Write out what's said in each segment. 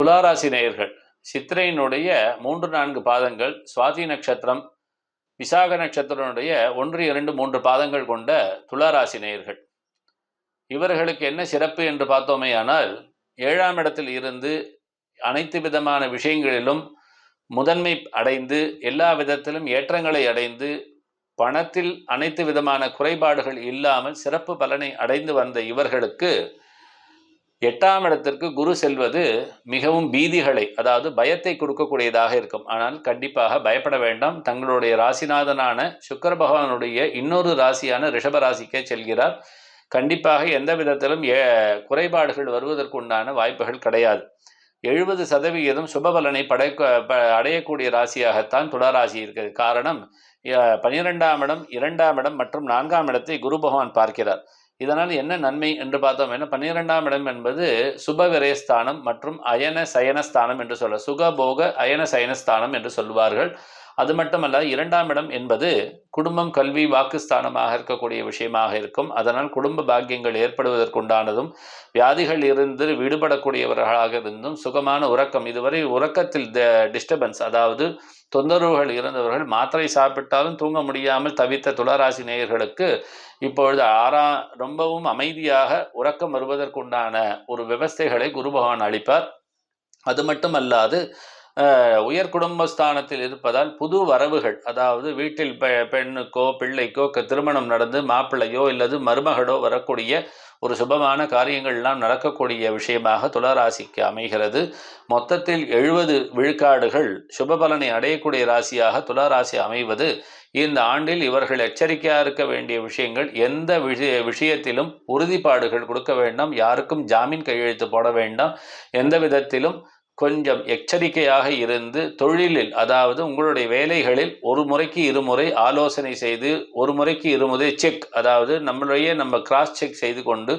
துளாராசி நேயர்கள் சித்திரையினுடைய மூன்று நான்கு பாதங்கள் சுவாதி நட்சத்திரம் விசாக நட்சத்திரனுடைய ஒன்று இரண்டு மூன்று பாதங்கள் கொண்ட துளாராசி நேயர்கள். இவர்களுக்கு என்ன சிறப்பு என்று பார்த்தோமேயானால் ஏழாம் இடத்தில் இருந்து அனைத்து விதமான விஷயங்களிலும் முதன்மை அடைந்து எல்லா விதத்திலும் ஏற்றங்களை அடைந்து பணத்தில் அனைத்து விதமான குறைபாடுகள் இல்லாமல் சிறப்பு பலனை அடைந்து வந்த இவர்களுக்கு எட்டாம் இடத்திற்கு குரு செல்வது மிகவும் பீதிகளை அதாவது பயத்தை கொடுக்கக்கூடியதாக இருக்கும். ஆனால் கண்டிப்பாக பயப்பட வேண்டாம். தங்களுடைய ராசிநாதனான சுக்கர பகவானுடைய இன்னொரு ராசியான ரிஷப ராசிக்கே செல்கிறார். கண்டிப்பாக எந்த விதத்திலும் ஏ குறைபாடுகள் வருவதற்குண்டான வாய்ப்புகள் கிடையாது. எழுபது சதவிகிதம் சுபபலனை படைக்க ப அடையக்கூடிய ராசியாகத்தான் துளராசி இருக்கிறது. காரணம் பனிரெண்டாம் இடம் இரண்டாம் இடம் மற்றும் நான்காம் இடத்தை குரு பகவான் பார்க்கிறார். இதனால் என்ன நன்மை என்று பார்த்தோம் என்ன? பன்னிரெண்டாம் இடம் என்பது சுப விரயஸ்தானம் மற்றும் அயன சயனஸ்தானம் என்று சொல்ல சுகபோக அயன சயனஸ்தானம் என்று சொல்லுவார்கள். அது மட்டுமல்ல இரண்டாம் இடம் என்பது குடும்பம் கல்வி வாக்குஸ்தானமாக இருக்கக்கூடிய விஷயமாக இருக்கும். அதனால் குடும்ப பாக்கியங்கள் ஏற்படுவதற்குண்டானதும் வியாதிகள் இருந்து விடுபடக்கூடியவர்களாக இருந்தும் சுகமான உறக்கம் இதுவரை உறக்கத்தில் டிஸ்டர்பன்ஸ் அதாவது தொந்தரவுகள் இருந்தவர்கள் மாத்திரை சாப்பிட்டாலும் தூங்க முடியாமல் தவித்த துளராசி நேயர்களுக்கு இப்பொழுது ஆறா ரொம்பவும் அமைதியாக உறக்கம் வருவதற்குண்டான ஒரு விவஸ்தைகளை குரு பகவான் அளிப்பார். அது மட்டுமல்லாது உயர் குடும்பஸ்தானத்தில் இருப்பதால் புது வரவுகள் அதாவது வீட்டில் பெ பெண்ணுக்கோ பிள்ளைக்கோ திருமணம் நடந்து மாப்பிள்ளையோ இல்லது மருமகளோ வரக்கூடிய ஒரு சுபமான காரியங்கள்லாம் நடக்கக்கூடிய விஷயமாக துளராசிக்கு அமைகிறது. மொத்தத்தில் எழுபது விழுக்காடுகள் சுபபலனை அடையக்கூடிய ராசியாக துளாராசி அமைவது. இந்த ஆண்டில் இவர்கள் எச்சரிக்கையாக இருக்க வேண்டிய விஷயங்கள் எந்த விஷய விஷயத்திலும் உறுதிப்பாடுகள் கொடுக்க வேண்டாம் யாருக்கும் ஜாமீன் கையெழுத்து போட வேண்டாம் எந்த விதத்திலும் கொஞ்சம் எச்சரிக்கையாக இருந்து தொழிலில் அதாவது உங்களுடைய வேலைகளில் ஒரு முறைக்கு இருமுறை ஆலோசனை செய்து ஒரு முறைக்கு இருமுறை செக் அதாவது நம்மளுடைய நம்ம கிராஸ் செக் செய்து கொண்டு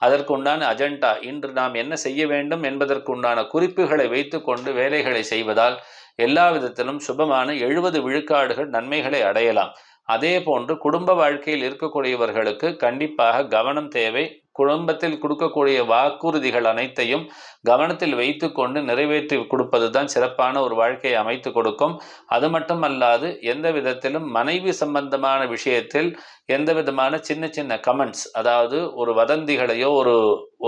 அதற்குண்டான அஜெண்டா இன்று நாம் என்ன செய்ய வேண்டும் என்பதற்குண்டான குறிப்புகளை வைத்துக்கொண்டு வேலைகளை செய்வதால் எல்லா விதத்திலும் சுபமான எழுபது விழுக்காடுகள் நன்மைகளை அடையலாம். அதே போன்று குடும்ப வாழ்க்கையில் இருக்கக்கூடியவர்களுக்கு கண்டிப்பாக கவனம் தேவை. குடும்பத்தில் கொடுக்கக்கூடிய வாக்குறுதிகள் அனைத்தையும் கவனத்தில் வைத்து கொண்டு நிறைவேற்றி கொடுப்பது தான் சிறப்பான ஒரு வாழ்க்கையை அமைத்து கொடுக்கும். அது மட்டுமல்லாது எந்த விதத்திலும் மனைவி சம்பந்தமான விஷயத்தில் எந்த விதமான சின்ன சின்ன கமெண்ட்ஸ் அதாவது ஒரு வதந்திகளையோ ஒரு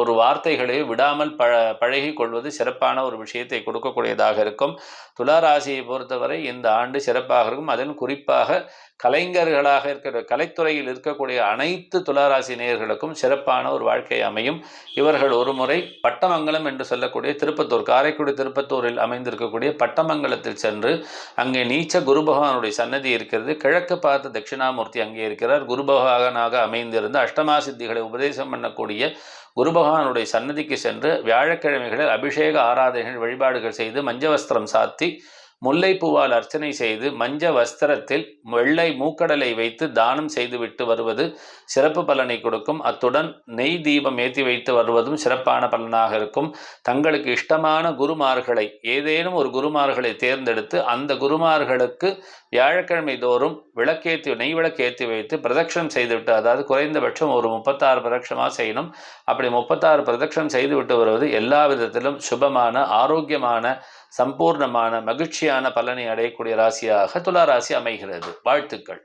ஒரு வார்த்தைகளையோ விடாமல் பழ பழகி கொள்வது சிறப்பான ஒரு விஷயத்தை கொடுக்கக்கூடியதாக இருக்கும். துளாராசியை பொறுத்தவரை இந்த ஆண்டு சிறப்பாக இருக்கும். அதன் குறிப்பாக கலைஞர்களாக இருக்கிற கலைத்துறையில் இருக்கக்கூடிய அனைத்து துளாராசி நேயர்களுக்கும் சிறப்பான ஒரு வாழ்க்கை அமையும். இவர்கள் ஒரு முறை பட்டமங்கலம் என்று சொல்லக்கூடிய திருப்பத்தூர் காரைக்குடி திருப்பத்தூரில் அமைந்திருக்கக்கூடிய பட்டமங்கலத்தில் சென்று அங்கே நீச்ச குரு பகவானுடைய சன்னதி இருக்கிறது. கிழக்கு பார்த்த தட்சிணாமூர்த்தி அங்கே இருக்கிறார். குரு பகவானாக அமைந்திருந்து அஷ்டமா சித்திகளை உபதேசம் பண்ணக்கூடிய குரு பகவானுடைய சன்னதிக்கு சென்று வியாழக்கிழமைகளில் அபிஷேக ஆராதனைகள் வழிபாடுகள் செய்து மஞ்சவஸ்திரம் சாத்தி முல்லைப்பூவால் அர்ச்சனை செய்து மஞ்ச வஸ்திரத்தில் வெள்ளை மூக்கடலை வைத்து தானம் செய்துவிட்டு வருவது சிறப்பு பலனை கொடுக்கும். அத்துடன் நெய் தீபம் ஏற்றி வைத்து வருவதும் சிறப்பான பலனாக இருக்கும். தங்களுக்கு இஷ்டமான குருமார்களை ஏதேனும் ஒரு குருமார்களை தேர்ந்தெடுத்து அந்த குருமார்களுக்கு வியாழக்கிழமை தோறும் விளக்கேற்றி நெய் விளக்கேற்றி வைத்து பிரதட்சணம் செய்துவிட்டு அதாவது குறைந்தபட்சம் ஒரு முப்பத்தாறு பிரதட்சமாக செய்யணும். அப்படி முப்பத்தாறு பிரதட்சணம் செய்துவிட்டு வருவது எல்லா விதத்திலும் சுபமான ஆரோக்கியமான சம்பூர்ணமான மகிழ்ச்சியான பலனை அடையக்கூடிய ராசியாக துலா ராசி அமைகிறது. வாழ்த்துக்கள்.